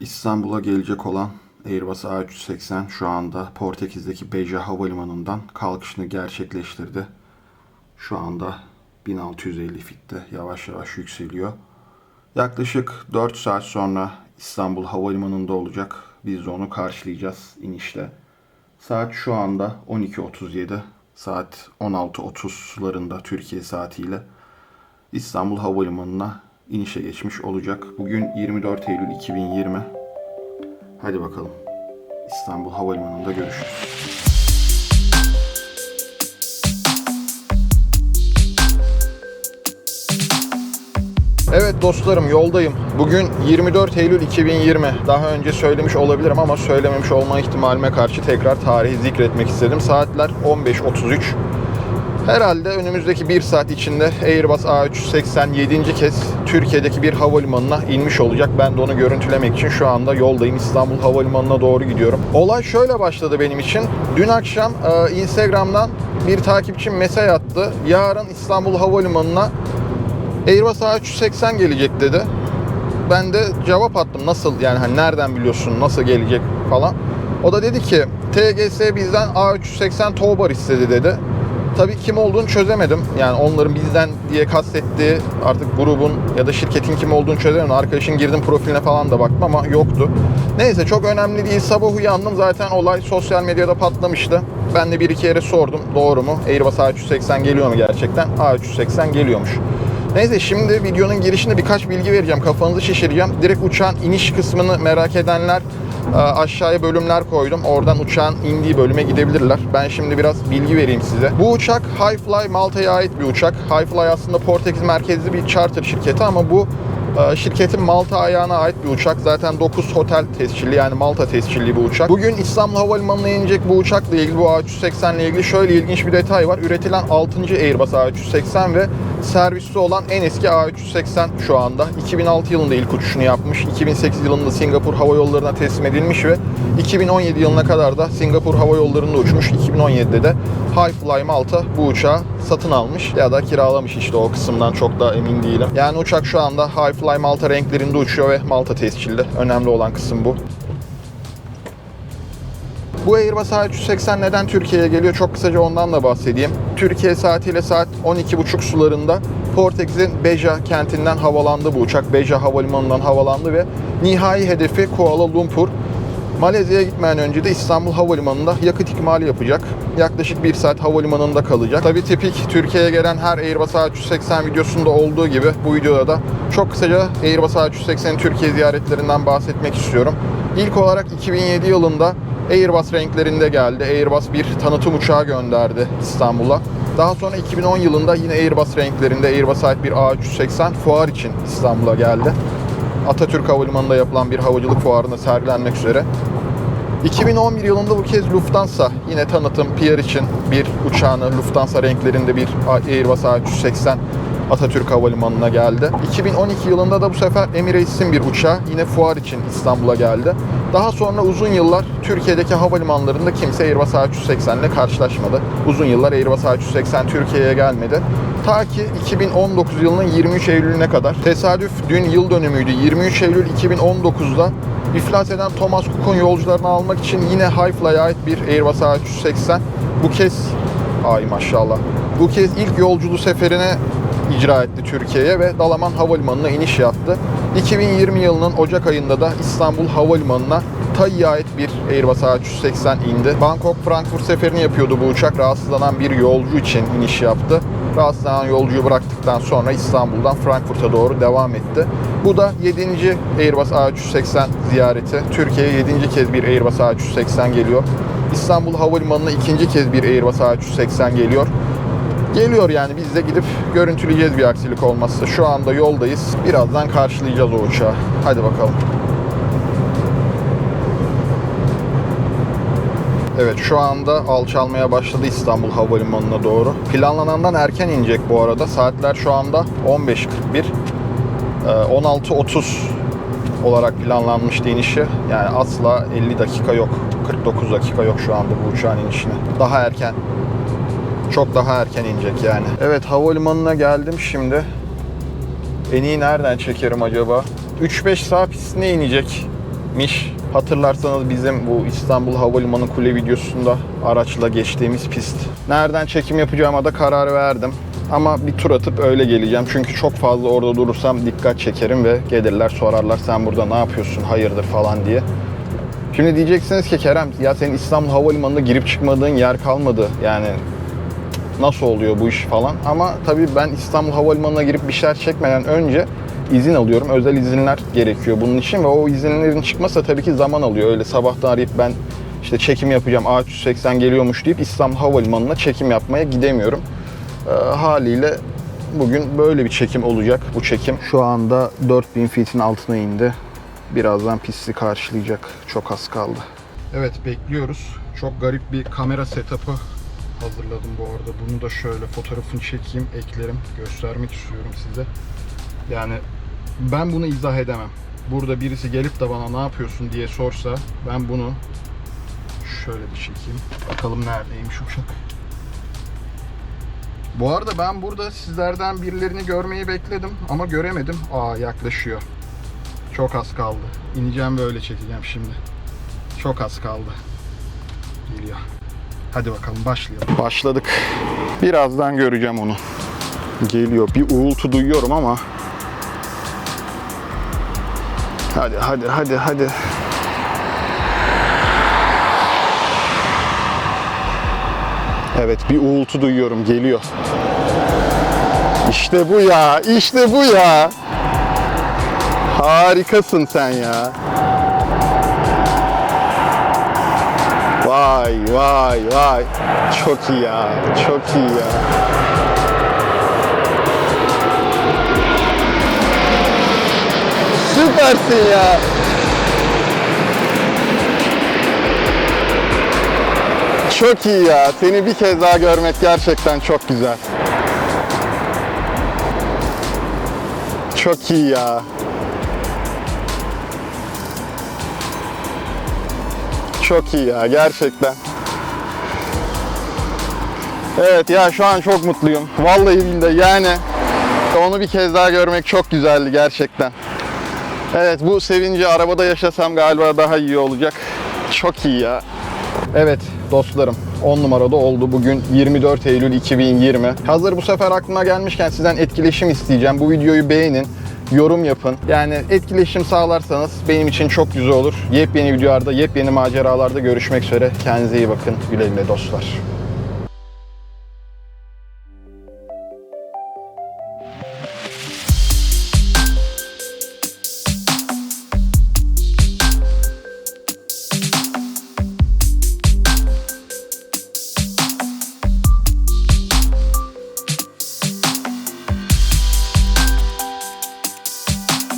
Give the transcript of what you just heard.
İstanbul'a gelecek olan Airbus A380 şu anda Portekiz'deki Beja Havalimanı'ndan kalkışını gerçekleştirdi. Şu anda 1650 fitte yavaş yavaş yükseliyor. Yaklaşık 4 saat sonra İstanbul Havalimanı'nda olacak. Biz de onu karşılayacağız inişte. Saat şu anda 12.37. Saat 16.30 sularında Türkiye saatiyle İstanbul Havalimanı'na inişe geçmiş olacak. Bugün 24 Eylül 2020. Hadi bakalım. İstanbul Havalimanı'nda görüşürüz. Evet dostlarım yoldayım. Bugün 24 Eylül 2020. Daha önce söylemiş olabilirim ama söylememiş olma ihtimalime karşı tekrar tarihi zikretmek istedim. Saatler 15.33. Herhalde önümüzdeki bir saat içinde Airbus A380 7. kez Türkiye'deki bir havalimanına inmiş olacak. Ben de onu görüntülemek için şu anda yoldayım. İstanbul Havalimanı'na doğru gidiyorum. Olay şöyle başladı benim için. Dün akşam e, Instagram'dan bir takipçim mesaj attı. Yarın İstanbul Havalimanı'na Airbus A380 gelecek dedi. Ben de cevap attım. Nasıl yani hani nereden biliyorsun nasıl gelecek falan. O da dedi ki TGS bizden A380 Tobar istedi dedi. Tabii kim olduğunu çözemedim. Yani onların bizden diye kastettiği artık grubun ya da şirketin kim olduğunu çözemedim. Arkadaşın girdim profiline falan da baktım ama yoktu. Neyse çok önemli değil. Sabah uyandım zaten olay sosyal medyada patlamıştı. Ben de bir iki yere sordum doğru mu? Airbus A380 geliyor mu gerçekten? A380 geliyormuş. Neyse şimdi videonun girişinde birkaç bilgi vereceğim. Kafanızı şişireceğim. Direkt uçağın iniş kısmını merak edenler aşağıya bölümler koydum. Oradan uçağın indiği bölüme gidebilirler. Ben şimdi biraz bilgi vereyim size. Bu uçak Highfly Malta'ya ait bir uçak. Highfly aslında Portekiz merkezli bir charter şirketi ama bu e, şirketin Malta ayağına ait bir uçak. Zaten 9 otel tescilli yani Malta tescilli bir uçak. Bugün İstanbul Havalimanı'na inecek bu uçakla ilgili bu A380 ile ilgili şöyle ilginç bir detay var. Üretilen 6. Airbus A380 ve serviste olan en eski A380 şu anda. 2006 yılında ilk uçuşunu yapmış. 2008 yılında Singapur Hava Yolları'na teslim edilmiş ve 2017 yılına kadar da Singapur Hava Yolları'nda uçmuş. 2017'de de Highfly Malta bu uçağı satın almış ya da kiralamış işte o kısımdan çok da emin değilim. Yani uçak şu anda Highfly Malta renklerinde uçuyor ve Malta tescilli. Önemli olan kısım bu. Bu Airbus A380 neden Türkiye'ye geliyor? Çok kısaca ondan da bahsedeyim. Türkiye saatiyle saat 12.30 sularında Portekiz'in Beja kentinden havalandı bu uçak. Beja havalimanından havalandı ve nihai hedefi Kuala Lumpur. Malezya'ya gitmeden önce de İstanbul Havalimanı'nda yakıt ikmali yapacak. Yaklaşık bir saat havalimanında kalacak. Tabi tipik Türkiye'ye gelen her Airbus A380 videosunda olduğu gibi bu videoda da çok kısaca Airbus A380 Türkiye ziyaretlerinden bahsetmek istiyorum. İlk olarak 2007 yılında Airbus renklerinde geldi. Airbus bir tanıtım uçağı gönderdi İstanbul'a. Daha sonra 2010 yılında yine Airbus renklerinde Airbus'a ait bir A380 fuar için İstanbul'a geldi. Atatürk Havalimanı'nda yapılan bir havacılık fuarında sergilenmek üzere. 2011 yılında bu kez Lufthansa yine tanıtım PR için bir uçağını Lufthansa renklerinde bir Airbus A380 Atatürk Havalimanı'na geldi. 2012 yılında da bu sefer Emirates'in bir uçağı yine fuar için İstanbul'a geldi. Daha sonra uzun yıllar Türkiye'deki havalimanlarında kimse Airbus A380 ile karşılaşmadı. Uzun yıllar Airbus A380 Türkiye'ye gelmedi. Ta ki 2019 yılının 23 Eylül'üne kadar. Tesadüf dün yıl dönümüydü. 23 Eylül 2019'da iflas eden Thomas Cook'un yolcularını almak için yine Highfly'a ait bir Airbus A380 bu kez ay maşallah. Bu kez ilk yolculuğu seferine icra etti Türkiye'ye ve Dalaman Havalimanı'na iniş yaptı. 2020 yılının Ocak ayında da İstanbul Havalimanı'na TAI'ye ait bir Airbus A380 indi. Bangkok-Frankfurt seferini yapıyordu bu uçak. Rahatsızlanan bir yolcu için iniş yaptı. Rahatsızlanan yolcuyu bıraktıktan sonra İstanbul'dan Frankfurt'a doğru devam etti. Bu da 7. Airbus A380 ziyareti. Türkiye'ye 7. kez bir Airbus A380 geliyor. İstanbul Havalimanı'na ikinci kez bir Airbus A380 geliyor. Geliyor yani biz de gidip görüntüleyeceğiz bir aksilik olmazsa. Şu anda yoldayız. Birazdan karşılayacağız o uçağı. Hadi bakalım. Evet şu anda alçalmaya başladı İstanbul Havalimanı'na doğru. Planlanandan erken inecek bu arada. Saatler şu anda 15.41. Ee, 16.30 olarak planlanmıştı inişi. Yani asla 50 dakika yok. 49 dakika yok şu anda bu uçağın inişine. Daha erken. Çok daha erken inecek yani. Evet havalimanına geldim şimdi. En iyi nereden çekerim acaba? 3-5 sağ pistine inecek pistmiş. Hatırlarsanız bizim bu İstanbul Havalimanı kule videosunda araçla geçtiğimiz pist. Nereden çekim yapacağıma da karar verdim. Ama bir tur atıp öyle geleceğim. Çünkü çok fazla orada durursam dikkat çekerim ve gelirler sorarlar sen burada ne yapıyorsun hayırdır falan diye. Şimdi diyeceksiniz ki Kerem ya senin İstanbul Havalimanı'nda girip çıkmadığın yer kalmadı. Yani nasıl oluyor bu iş falan. Ama tabii ben İstanbul Havalimanı'na girip bir şeyler çekmeden önce izin alıyorum. Özel izinler gerekiyor bunun için ve o izinlerin çıkması tabii ki zaman alıyor. Öyle sabahtan arayıp ben işte çekim yapacağım A380 geliyormuş deyip İstanbul Havalimanı'na çekim yapmaya gidemiyorum. Ee, haliyle bugün böyle bir çekim olacak bu çekim. Şu anda 4000 feet'in altına indi. Birazdan pisti karşılayacak. Çok az kaldı. Evet bekliyoruz. Çok garip bir kamera setup'ı hazırladım bu arada. Bunu da şöyle fotoğrafını çekeyim, eklerim. Göstermek istiyorum size. Yani ben bunu izah edemem. Burada birisi gelip de bana ne yapıyorsun diye sorsa ben bunu şöyle bir çekeyim. Bakalım neredeymiş uçak. Bu arada ben burada sizlerden birilerini görmeyi bekledim ama göremedim. Aa yaklaşıyor. Çok az kaldı. İneceğim böyle çekeceğim şimdi. Çok az kaldı. Geliyor. Hadi bakalım başlayalım. Başladık. Birazdan göreceğim onu. Geliyor. Bir uğultu duyuyorum ama. Hadi hadi hadi hadi. Evet bir uğultu duyuyorum. Geliyor. İşte bu ya. işte bu ya. Harikasın sen ya. Vay vay vay. Çok iyi ya. Çok iyi ya. Süpersin ya. Çok iyi ya. Seni bir kez daha görmek gerçekten çok güzel. Çok iyi ya. Çok iyi ya gerçekten. Evet ya şu an çok mutluyum. Vallahi billahi yani onu bir kez daha görmek çok güzeldi gerçekten. Evet bu sevinci arabada yaşasam galiba daha iyi olacak. Çok iyi ya. Evet dostlarım 10 numarada oldu. Bugün 24 Eylül 2020. Hazır bu sefer aklıma gelmişken sizden etkileşim isteyeceğim. Bu videoyu beğenin yorum yapın. Yani etkileşim sağlarsanız benim için çok güzel olur. Yepyeni videolarda, yepyeni maceralarda görüşmek üzere. Kendinize iyi bakın. Güle güle dostlar.